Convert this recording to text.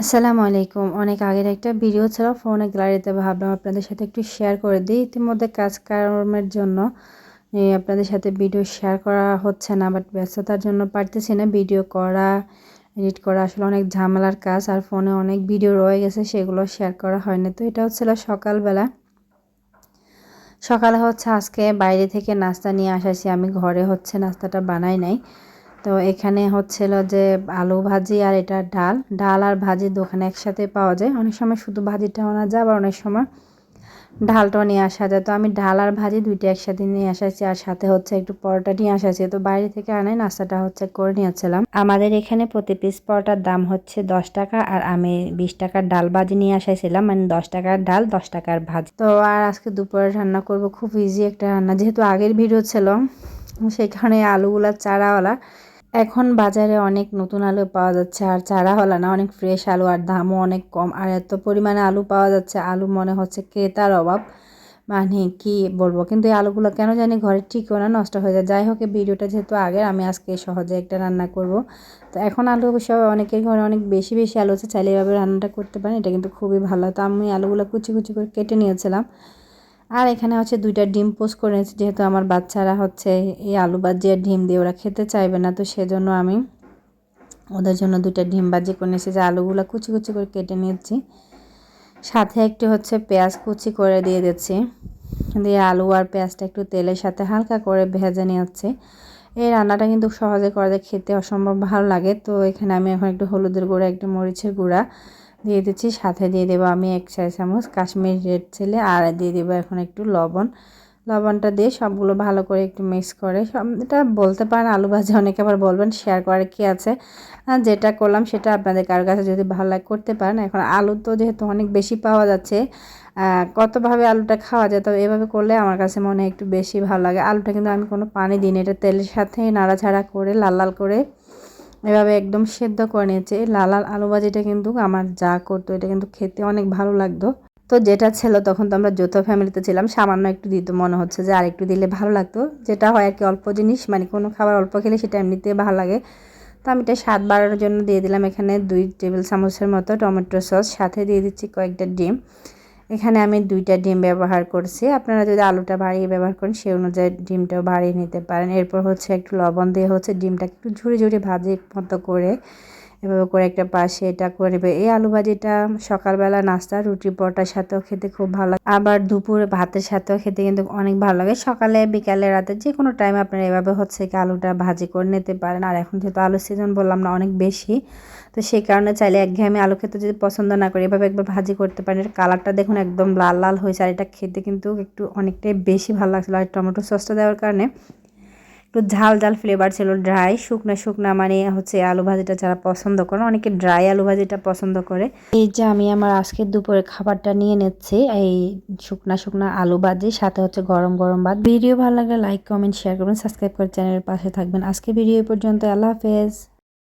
আসসালামু আলাইকুম। অনেক আগের একটা ভিডিও ছিল ফোনে গ্যালারিতে ভাবলাম আপনাদের সাথে একটু শেয়ার করে দিই। ইতিমধ্যে কাজকর্মের জন্য আপনাদের সাথে ভিডিও শেয়ার করা হচ্ছে না বাট ব্যস্ততার জন্য পারতেছি না। ভিডিও করা এডিট করা আসলে অনেক ঝামেলার কাজ, আর ফোনে অনেক ভিডিও রয়ে গেছে, সেগুলো শেয়ার করা হয়নি তো এটা হচ্ছিল সকালবেলা। সকালে হচ্ছে আজকে বাইরে থেকে নাস্তা নিয়ে আসাছি, আমি ঘরে হচ্ছে নাস্তাটা বানাই নাই। তো এখানে হচ্ছিল যে আলু ভাজি আর এটা ডাল। ডাল আর ভাজি দোকানে একসাথে পাওয়া যায়। অনেক সময় শুধু ভাজিটা আনা যায়, আবার অনেক সময় ঢালটাও নিয়ে আসা যায়। তো আমি ডাল আর ভাজি দুইটা একসাথে নিয়ে আসাছি আর সাথে হচ্ছে একটু পরোটা নিয়ে আসাছি তো বাইরে থেকে আনাই নাস্তাটা হচ্ছে করে নিয়েছিলাম। আমাদের এখানে প্রতি পিস পরোটার দাম হচ্ছে দশ টাকা আর আমি বিশ টাকার ডাল ভাজি নিয়ে আসাইছিলাম। মানে দশ টাকার ডাল, দশ টাকার ভাজি। তো আর আজকে দুপুরে রান্না করব, খুব ইজি একটা রান্না। যেহেতু আগের ভিডিও ছিল সেখানে আলুগুলা চারাওয়ালা। এখন বাজারে অনেক নতুন আলু পাওয়া যাচ্ছে, আর চারা হলো না, অনেক ফ্রেশ আলু আর দামও অনেক কম, আর এত পরিমাণে আলু পাওয়া যাচ্ছে, আলু মনে হচ্ছে ক্রেতার অভাব। মানে কি বলব, কিন্তু এই আলুগুলো কেন জানি ঘরে ঠিকও না, নষ্ট হয়ে যায়। যাই হোক ভিডিওটা যেহেতু আগের, আমি আজকে সহজে একটা রান্না করব। তো এখন আলু সব অনেকের ঘরে অনেক বেশি বেশি আলু আছে, চাইলে এভাবে রান্নাটা করতে পারেন, এটা কিন্তু খুবই ভালো। তো আমি আলুগুলো কুচি কুচি করে কেটে নিয়েছিলাম। আর এখানে হচ্ছে দুইটা ডিম পোস্ট করে নিয়েছি যেহেতু আমার বাচ্চারা হচ্ছে এই আলু ভাজি আর ডিম দিয়ে ওরা খেতে চাইবে না, তো সেজন্য আমি ওদের জন্য দুইটা ডিম ভাজি করে নিয়েছি যে আলুগুলো কুচি কুচি করে কেটে নিয়েছি। সাথে একটু হচ্ছে পেঁয়াজ কুচি করে দিয়ে দিচ্ছি, দিয়ে আলু আর পেঁয়াজটা একটু তেলের সাথে হালকা করে ভেজে নিয়েছি। এই রান্নাটা কিন্তু সহজে করে খেতে অসম্ভব ভালো লাগে, তো এখানে আমি এখন একটু হলুদের গুঁড়া, একটু মরিচের গুঁড়া দিয়ে দিচ্ছি। সাথে দিয়ে দেবো আমি এক চার চামচ কাশ্মীর রেড ছেলে আর দিয়ে দেবো এখন একটু লবণ। লবণটা দিয়ে সবগুলো ভালো করে একটু মিক্স করে সব এটা বলতে পারেন, আলু ভাজি অনেকে আবার বলবেন শেয়ার করার কি আছে? যেটা করলাম সেটা আপনাদের কারোর কাছে যদি ভালো লাগে করতে পারেন। এখন আলু তো যেহেতু অনেক বেশি পাওয়া যাচ্ছে কতভাবে আলুটা খাওয়া যায় তো এভাবে করলে আমার কাছে মনে একটু বেশি ভালো লাগে। আলুটা কিন্তু আমি কোনো পানি দিই এটা তেলের সাথে নাড়াছাড়া করে লাল লাল করে এভাবে একদম সেদ্ধ করে নিয়েছে। লাল লাল আলু ভাজিটা কিন্তু আমার যা করতো, এটা কিন্তু খেতে অনেক ভালো লাগতো। তো যেটা ছিল তখন তো আমরা যৌথ ফ্যামিলিতে ছিলাম, সামান্য একটু দিত, মনে হচ্ছে যে আর একটু দিলে ভালো লাগতো। যেটা হয় আর কি, অল্প জিনিস মানে কোনো খাবার অল্প খেলে সেটা এমনিতে ভালো লাগে। তো আমি এটা স্বাদ বাড়ানোর জন্য দিয়ে দিলাম, এখানে দুই টেবিল চামচের মতো টমেটো সস, সাথে দিয়ে দিচ্ছি কয়েকটা ডিম। এখানে আমি দুইটা ডিম ব্যবহার করছি। আপনারা যদি আলুটা বাড়িয়ে ব্যবহার করেন, সেই অনুযায়ী ডিমটাও বাড়িয়ে নিতে পারেন। এরপর হচ্ছে একটু লবণ দিয়ে হচ্ছে ডিমটা একটু ঝুড়ি ঝুড়ি ভাজি মতো করে এভাবে করে একটা পাশে এটা করবে এই আলু ভাজিটা সকালবেলা নাস্তা, রুটি, পরোটার সাথেও খেতে খুব ভালো লাগে। আবার দুপুরে ভাতের সাথেও খেতে কিন্তু অনেক ভালো লাগে। সকালে, বিকালে, রাতে যে কোনো টাইমে আপনারা এভাবে হচ্ছে কি আলুটা ভাজি করে নিতে পারেন। আর এখন যেহেতু আলুর সিজন বললাম না, অনেক বেশি। তো সেই কারণে চাইলে একঘেয়েমি আলু খেতে যদি পছন্দ না করি, এভাবে একবার ভাজি করতে পারেন। এর কালারটা দেখুন একদম লাল লাল হয়েছে। আর এটা খেতে কিন্তু একটু অনেকটাই বেশি ভালো লাগছিল। আর টমেটো সসটা দেওয়ার কারণে একটু ঝাল ঝাল ফ্লেভার ছিল ড্রাই শুকনো শুকনা মানে হচ্ছে আলু ভাজিটা যারা পছন্দ করে, অনেকে ড্রাই আলু ভাজিটা পছন্দ করে। এই যে আমি আমার আজকের দুপুরে খাবারটা নিয়ে নিচ্ছি, এই শুকনা শুকনো আলু ভাজি, সাথে হচ্ছে গরম গরম ভাত। ভিডিও ভালো লাগলে লাইক কমেন্ট শেয়ার করবেন সাবস্ক্রাইব করে চ্যানেলের পাশে থাকবেন। আজকে ভিডিও পর্যন্ত আল্লাহ হাফেজ।